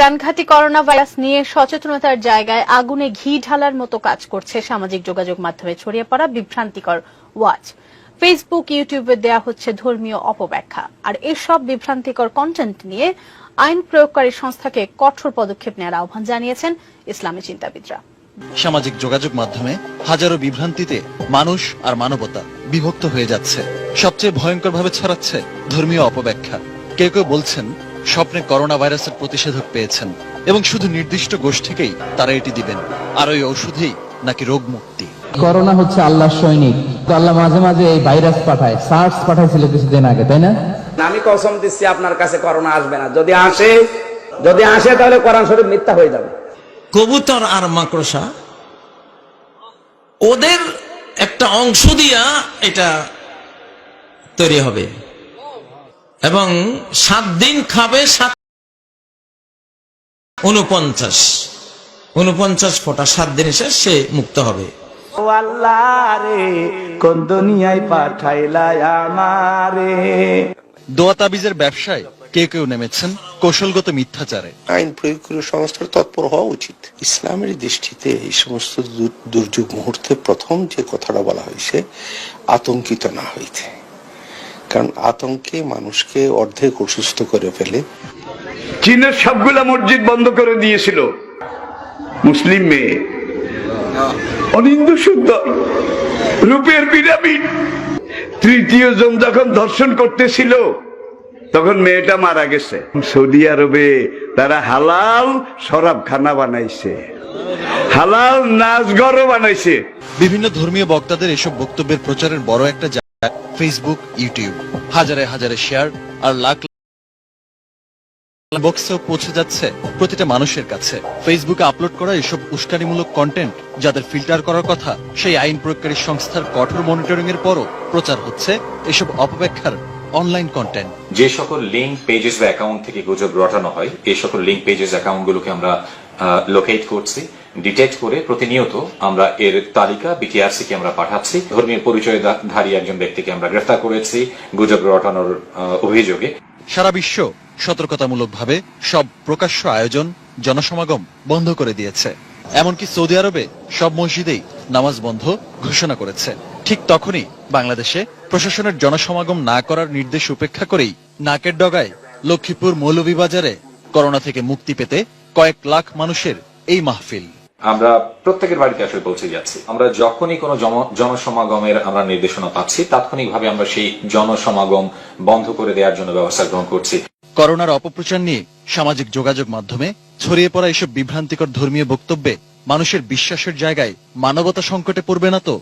প্রাণঘাতী corona virus নিয়ে সচেতনতার জায়গায় আগুনে ঘি ঢালার মতো কাজ করছে সামাজিক যোগাযোগ মাধ্যমে ছড়িয়ে পড়া বিভ্রান্তিকর ওয়াচ। ফেসবুক ইউটিউবে দেয়া হচ্ছে ধর্মীয় অপব্যাখ্যা। আর এসব বিভ্রান্তিকর কন্টেন্ট নিয়ে আইন প্রয়োগকারী সংস্থাকে কঠোর পদক্ষেপ নেওয়ার আহ্বান জানিয়েছেন ইসলামী চিন্তাবিদরা। সামাজিক যোগাযোগ মাধ্যমে হাজারো বিভ্রান্তিতে মানুষ আর মানবতা বিভক্ত হয়ে যাচ্ছে। সবচেয়ে ভয়ঙ্করভাবে ছড়াচ্ছে ধর্মীয় অপব্যাখ্যা। কেউ কেউ বলছেন স্বপ্নে করোনা ভাইরাসের প্রতিষেধক পেয়েছেন এবং শুধু নির্দিষ্ট গোষ্ঠীকেই তারা এটি দিবেন। আর ওই ঔষধেই নাকি রোগ মুক্তি করোনা হচ্ছে আল্লাহর সৈনিক। তো আল্লাহ মাঝে মাঝে এই ভাইরাস পাঠায় সার্স পাঠাইছিল কিছুদিন আগে তাই না? আমি কসম দিচ্ছি আপনার কাছে করোনা আসবে না। যদি আসে যদি আসে তাহলে কোরআন শরীফ মিথ্যা হয়ে যাবে। কবুতর আর মাকড়সা ওদের একটা অংশ দিয়া এটা তৈরি হবে। এবং সাত দিন খাবে সাত উনপঞ্চাশ উনপঞ্চাশ ফোটা সাত দিন শেষ সে মুক্ত হবে। ও আল্লাহ রে কোন দুনিয়ায় পাঠাইলা আমারে? দোয়া তাবিজের ব্যবসায় কেউ কেউ নেমেছেন? কৌশলগত মিথ্যাচারে। আইন প্রয়োগ করে সংস্থার তৎপর হওয়া উচিত। ইসলামের দৃষ্টিতে এই সমস্ত দুর্যোগ মুহূর্তে প্রথম যে কথাটা বলা হয়েছে আতঙ্কিত না হইতে। কারণ আতঙ্কে মানুষকে অর্ধেক অসুস্থ করে ফেলে। চীনের সবগুলা মসজিদ বন্ধ করে দিয়েছিল। মুসলিম মেয়ে। অনিন্দু সুন্দর। রূপের পিরামিড। তৃতীয় জন যখন ধর্ষণ করতেছিল তখন মেয়েটা মারা গেছে। সৌদি আরবে তারা হালাল শরাবখানা বানাইছে। হালাল নাচঘরও বানাইছে। বিভিন্ন ধর্মীয় বক্তাদের এসব বক্তব্যের প্রচারের বড় একটা জায়গা ফেসবুক ইউটিউব হাজারে হাজারে শেয়ার আর লাখ বক্সেও পৌঁছে যাচ্ছে প্রতিটা মানুষের কাছে। ফেসবুকে আপলোড করা এসব উস্কানিমূলক কন্টেন্ট যাদের ফিল্টার করার কথা, সেই আইন প্রয়োগকারী সংস্থার কঠোর মনিটরিং এর পরও প্রচার হচ্ছে। এসব অপব্যাখ্যার অনলাইন কন্টেন্ট যে সকল লিঙ্ক পেজেস বা অ্যাকাউন্ট থেকে গুজব রটানো হয় এই সকল লিঙ্ক পেজেস অ্যাকাউন্টগুলোকে আমরা লোকেট করছি ডিটেক্ট করে প্রতিনিয়ত আমরা এর তালিকা বিটিআরসি কে আমরা পাঠাচ্ছি। ধর্মীয় পরিচয়ধারী একজন ব্যক্তিকে আমরা গ্রেফতার করেছি গুজব রটানোর অভিযোগে। সারা বিশ্ব সতর্কতামূলকভাবে সব প্রকাশ্য আয়োজন জনসমাগম বন্ধ করে দিয়েছে। এমনকি সৌদি আরবে সব মসজিদেই নামাজ বন্ধ ঘোষণা করেছে। ঠিক তখনই বাংলাদেশে প্রশাসনের জনসমাগম না করার নির্দেশ উপেক্ষা করেই নাকের ডগায় লক্ষ্মীপুর মৌলভীবাজারে করোনা থেকে মুক্তি পেতে কয়েক লাখ মানুষের এই মাহফিল। আমরা প্রত্যেকের বাড়িতে আসলে পৌঁছে যাচ্ছি। আমরা যখনই কোনো জনসমাগমের আমরা নির্দেশনা পাচ্ছি তাৎক্ষণিকভাবে আমরা সেই জনসমাগম বন্ধ করে দেওয়ার জন্য ব্যবস্থা গ্রহণ করছি। করোনার অপপ্রচার নিয়ে সামাজিক যোগাযোগ মাধ্যমে ছড়িয়ে পড়া এসব বিভ্রান্তিকর ধর্মীয় বক্তব্যে মানুষের বিশ্বাসের জায়গায় মানবতা সংকটে পড়বে না তো